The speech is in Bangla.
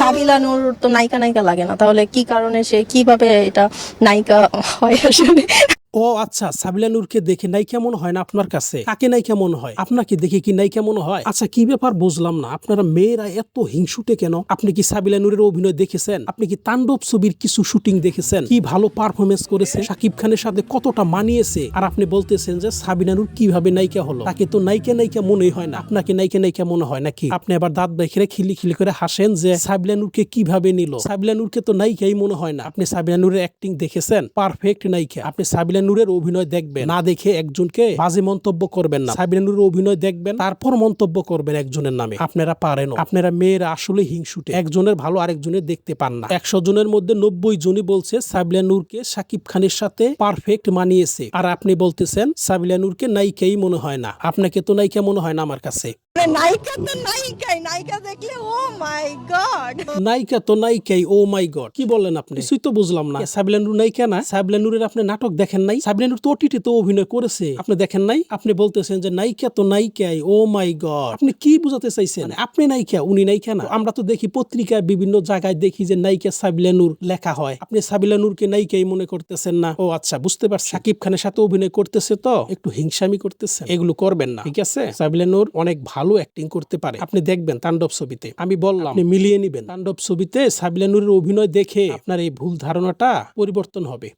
সাবিলা নূর তো নায়িকা নায়িকা লাগে না। তাহলে কি কারণে সে কীভাবে এটা নায়িকা হয় আসলে? ও আচ্ছা সাবিলা নূরকে দেখে নাই কেমন হয় না আপনার কাছে? কাকে নাই কেমন হয়? আপনাকে দেখে কি নাই কেমন হয়? আচ্ছা কি ব্যাপার বুঝলাম না। আপনারা মেয়েরা এত হিংসুটে কেন? আপনি কি সাবিলা নূরের অভিনয় দেখেছেন? আপনি কি তাণ্ডব ছবির কিছু শুটিং দেখেছেন? কি ভালো পারফরমেন্স করেছে? শাকিব খানের সাথে কতটা মানিয়েছে? আর আপনি বলতেছেন যে সাবিলা নূর কীভাবে নায়িকা হলো? তাকে তো নায়িকা নায়িকা মনেই হয় না। আপনাকে নায়িকা নায়িকা মনে হয় নাকি? আপনি আবার দাঁত বেখে খিলি খিলি করে হাসেন যে সাবিলা নূরকে কীভাবে নিল? সাবিলা নূরকে তো নায়িকাই মনে হয় না। আপনি সাবিলা নূরের অ্যাক্টিং দেখেছেন? পারফেক্ট নায়িকা। আপনি সাবিলা নূরের অভিনয় দেখবেন। না দেখে একজনকে বাজে মন্তব্য করবেন না। সাবিলা নূরের অভিনয় দেখবেন, তারপর মন্তব্য করবেন একজনের নামে। আপনারা পারেন আপনারা মেয়েরা আসলে হিংসুটে। একজনের ভালো আরেকজনের দেখতে পান না। একশো জনের মধ্যে নব্বই জনই বলছে সাবিলা নূরকে সাকিব খানের সাথে পারফেক্ট মানিয়েছে। আর আপনি বলতেছেন সাবিলা নূরকে নায়িকাই মনে হয় না। আপনাকে তো নায়িকা মনে হয় না আমার কাছে। নায়িকা তো নায়িকাই ও মাই গড। কি আপনি? কিছুই তো বুঝলাম না। সাবিলানুর নায়িকা না? সাবিলানুরের আপনি নাটক দেখেন নাই? সাবিলানুর তো ওটিটি তো অভিনয় করেছে। আপনি দেখেন নাই? আপনি বলতেছেন যে নায়িকা তো নায়িকাই, ও মাই গড। আপনি কি বুঝাতে চাইছেন? মানে আপনি নায়িকা, উনি নায়িকা না? আমরা তো দেখি পত্রিকায় বিভিন্ন জায়গায় দেখি যে নায়িকা সাবিলানুর লেখা হয়। আপনি সাবিলানুরকে নায়িকাই মনে করতেছেন না? ও আচ্ছা বুঝতে পারছি। সাকিব খানের সাথে অভিনয় করতেছে তো? একটু হিংসামি করতেছে এগুলো করবেন না। ঠিক আছে? সাবিলানুর অনেক ভালো অ্যাক্টিং করতে পারে। আপনি দেখবেন তাণ্ডব ছবিতে। আমি বললাম আপনি মিলিয়ে নিবেন। তাণ্ডব ছবিতে সাবিলানুরের অভিনয় দেখে আপনার এই ভুল ধারণাটা পরিবর্তন হবে।